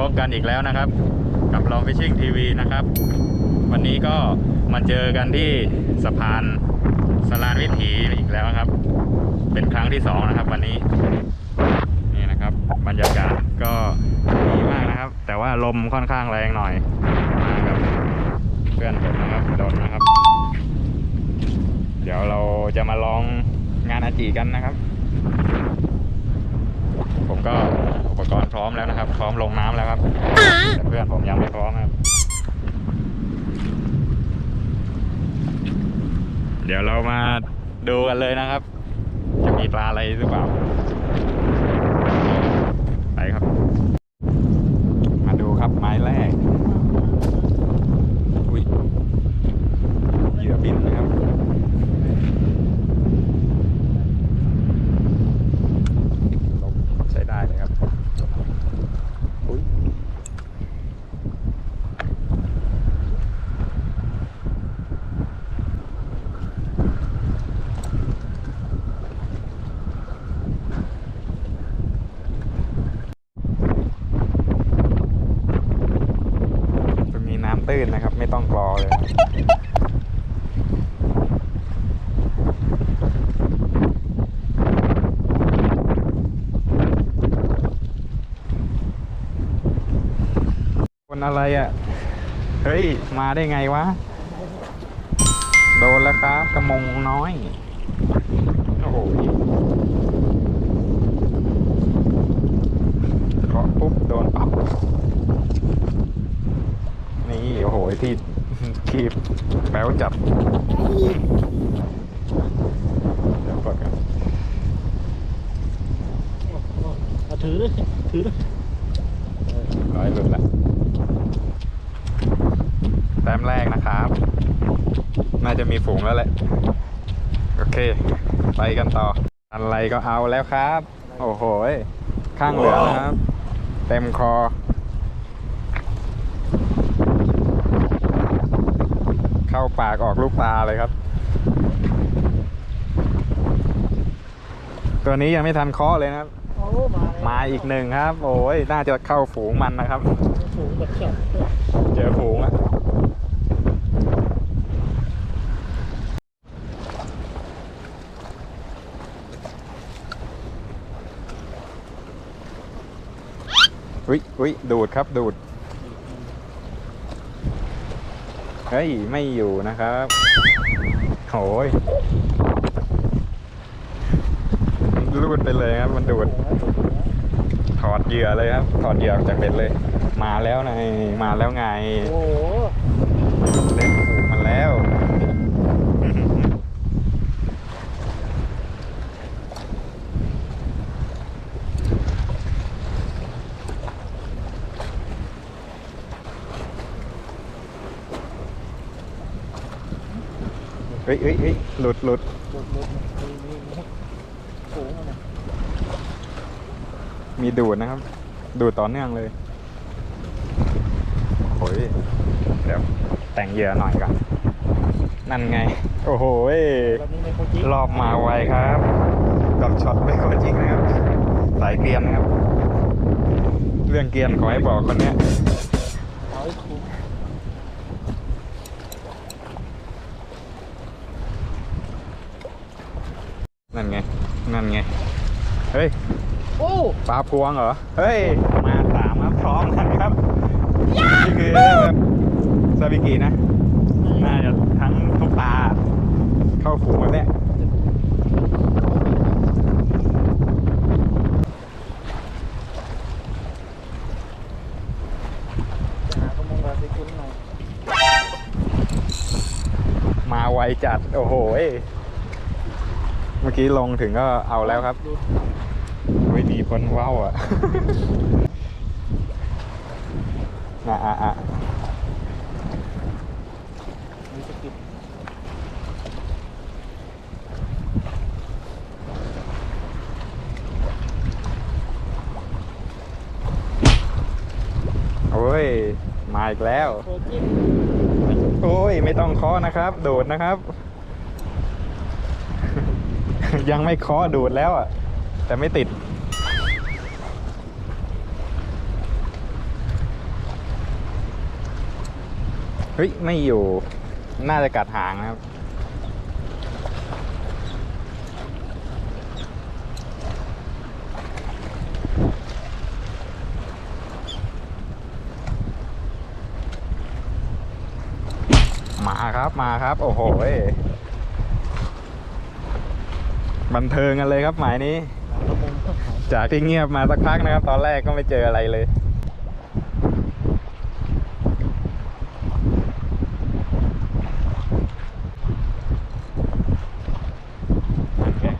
พบกันอีกแล้วนะครับ กับลองฟิชชิ่งทีวีนะครับ วันนี้ก็มาเจอกันที่สะพานสลานวิถีอีกแล้วครับ เป็นครั้งที่สองนะครับ วันนี้นี่นะครับบรรยากาศก็ดีมากนะครับ แต่ว่าลมค่อนข้างแรงหน่อยมากับเพื่อนผมนะครับโดนนะครับ เดี๋ยวเราจะมาลองงานอาจีกันนะครับ ผมก็ ปกรณ์พร้อมแล้วนะครับ พร้อมลงน้ำแล้วครับแต่เพื่อนผมยังไม่พร้อมครับเดี๋ยวเรามาดูกันเลยนะครับ จะมีปลาอะไรหรือเปล่า ไปครับ มาดูครับไม้แรกอุ้ยเหยื่อบินนะครับ ลบใช้ได้เลยครับอุ้ยตรงนี้น้ำตื้นนะครับ ไม่ต้องกรอเลย คน อะไรอะ เฮ้ย มาได้ไงวะ โดนแล้วครับ กระมงน้อย โอ้โหเคาะปุ๊บ โดนปับนี่ โอ้โห ที่คีบแป๊วจับเดี๋ยวกดกันเอาถือด้วยถือด้วยร้อยหลุดละแต้มแรกนะครับ น่าจะมีฝูงแล้วแหละ โอเค ไปกันต่อ อะไรก็เอาแล้วครับ โอ้โหยข้างเหลืองนะครับ เต็มคอเข้าปากออกลูกตาเลยครับ ตัวนี้ยังไม่ทันเคาะเลยนะครับโอ้มาแล้วมาอีกหนึ่งครับ โอ้ย น่าจะเข้าฝูงมันนะครับสูงแบบเฉียบเจอฝูงอะ อุ้ยอุ้ยดูดครับดูด เฮ้ย ไม่อยู่นะครับโอ้ยรูดไปเลยครับ มันดูด ถอดเหยื่อเลยครับ ถอดเหยื่อออกจากเบ็ดเลย มาแล้วไงมาแล้วไงโอ้โหเล่นผูกมันแล้ว เฮ้ยเฮ้ยเฮ้ยหลุดหลุดหลุดหลุดมีมีมีสูงอะนะมีดูดนะครับ ดูดต่อเนื่องเลยโอ้ยเดี๋ยวแต่งเหยื่อหน่อยก่อนนั่นไง โอ้โหยแบบนี้ในโคจิรอบมาไวครับกับช็อตไปคนจริงนะครับสายเกรียนนะครับ เรื่องเกรียนขอให้บอกคนเนี้ย เอาให้คุ้ม นั่นไง นั่นไง เฮ้ย โอ้ปลาพวงเหรอ เฮ้ย มาสามครับพร้อมกันครับ นี่คือแบบซาบิกินะ น่าจะทั้งทุกปลาเข้าฝูงแบบเนี้ยหากระมงราศีคุ้นหน่อยมาไวจัด โอ้โหย เมื่อกี้ลงถึงก็เอาแล้วครับดูไม่มีคนเว้าวอะอะอะอะมีสะกิดโอ้ย มาอีกแล้วโคจิโอ้ย ไม่ต้องเคาะนะครับดูดนะครับ ยังไม่เคาะดูดแล้วอะ แต่ไม่ติด เฮ้ย ไม่อยู่ น่าจะกัดหางนะครับ มาครับมาครับ โอ้โห บันเทิงกันเลยครับหมายนี้ประมงก็ขายจากที่เงียบมาสักพักนะครับ ตอนแรกก็ไม่เจออะไรเลย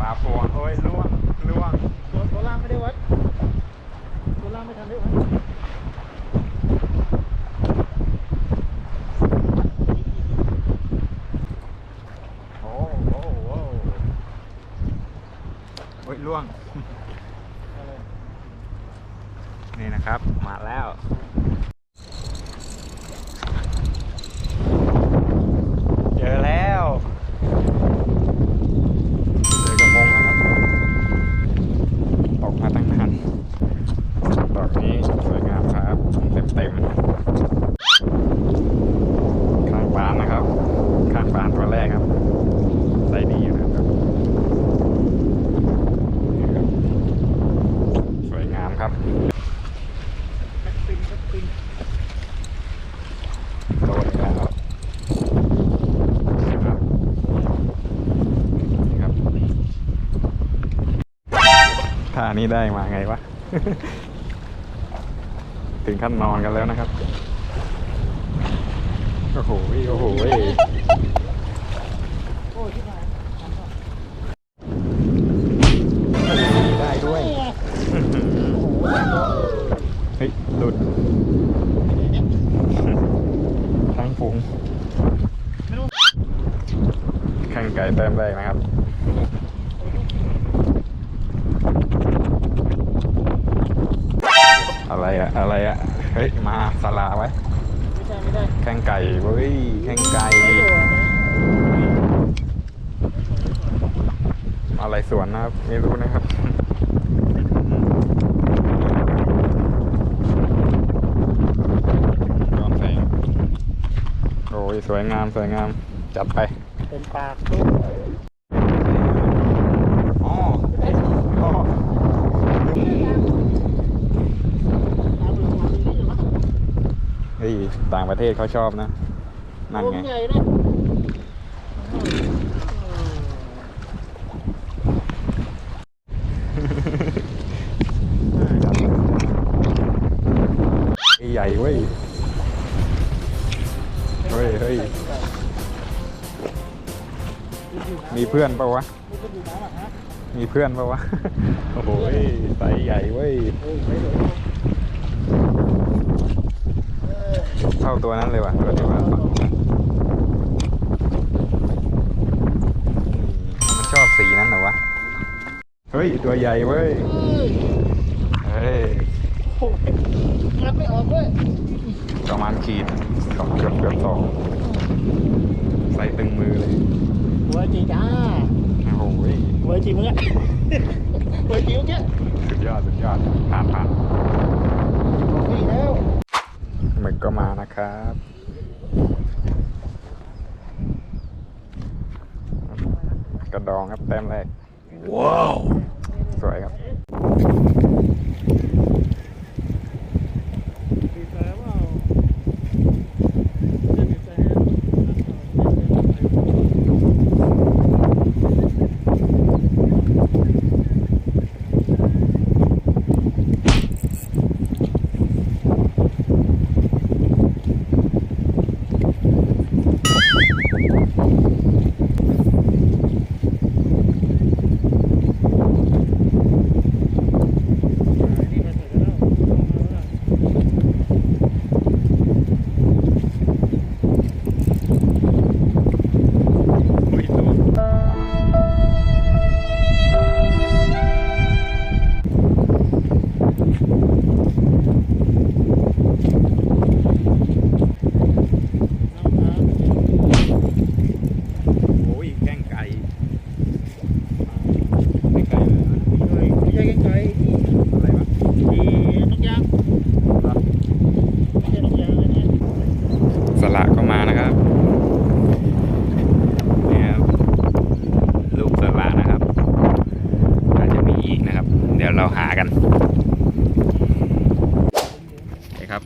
ปลาพวงโอ้ยล่วงล่วงตัวตัวล่างไม่ได้วัดตัวล่างไม่ทันได้วัด โอ้โหโอ้โหโอ้ยล่วง อะไร นี่นะครับ มาแล้ว เจอแล้วเจอกระมงแล้วครับตกมาตั้งนานดอกนี้สวยงามครับ เต็มเต็มๆข้างบานนะครับ ข้างบานตัวแรกครับใส่ดีอยู่นะครับนี่ครับ สวยงามครับ แบ็คปินแบ็คปิน โดนอีกแล้วครับนี่ครับท่า นี้ได้มาไงวะ ถึงขั้นนอนกันแล้วนะครับ โอ้โห โอ้โหโอ้ยที่ไหนทำก่อนได้ด้วยเฮ้ยหลุดทั้งฝูงไม่รู้แข่งไก่เติมได้นะครับ อะไรอะอะไรอะเฮ้ยมาสลาไว้ไม่ใช่ไม่ได้แข่งไก่เว้ยแข่งไก่ไม่ตัวนะอะไรสวนนะครับไม่รู้นะครับย้อนแสงโอ้ยสวยงามสวยงามจัดไปเป็นปากตุ๊ก อ๋ออ๋อ ตามหลังวันนี้อยู่มั้ง เฮ้ย ต่างประเทศเขาชอบนะ นั่นตัวไงใหญ่นะใหญ่เว้ย เฮ้ยเฮ้ยมีเพื่อนปะวะนี่ก็อยู่น้ำอะฮะมีเพื่อนปะวะ โอ้โหไซส์ใหญ่เว้ย เฮ้ยไม่เลยเออ เท่าตัวนั้นเลยว่ะตัวที่ว่าสองมันชอบสีนั้นเหรอวะ เฮ้ย ตัวใหญ่เว้ย เฮ้ยเฮ้ยโอ้ยงัดไม่ออกด้วยประมาณขีดสองเกือบเกือบสองใส่ตึงมือเลยหัวจีจ้าโอ้โหหัวจีมึงอะหัวจีมึงแกสุดยอด สุดยอดผ่านผ่านนี่แล้ว หมึกก็มานะครับ กระดองครับแต้มแรก ว้าว สวยครับ บีบแต่ว่าจะบีบแต่ให้ น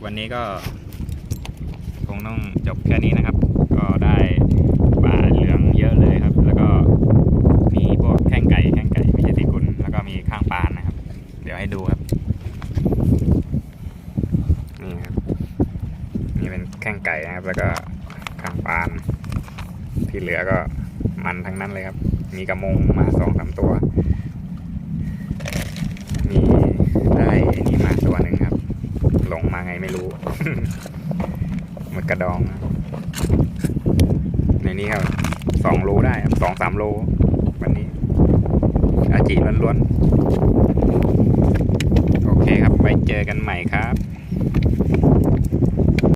วั นี้ก็ คงต้องจบแค่นี้นะครับ ก็ได้ปลาเหลืองเยอะเลยครับ แล้วก็มีพวกแข้งไก่แข้งไก่ไม่ใช่ที่กุลแล้วก็มีข้างปานนะครับ เดี๋ยวให้ดูครับนี่ครับนี่เป็นแข้งไก่นะครับ แล้วก็ข้างปาน ที่เหลือก็มันทั้งนั้นเลยครับ มีกระมงมาสองสามตัว มีได้ไอ้นี่มาตัวหนึ่งครับ หลงมาไงไม่รู้ หมึ กระดองในนี้ครับสองโลได้สองสามโล วันนี้ อาจีล้วนๆ โอเคครับไว้เจอกันใหม่ครับ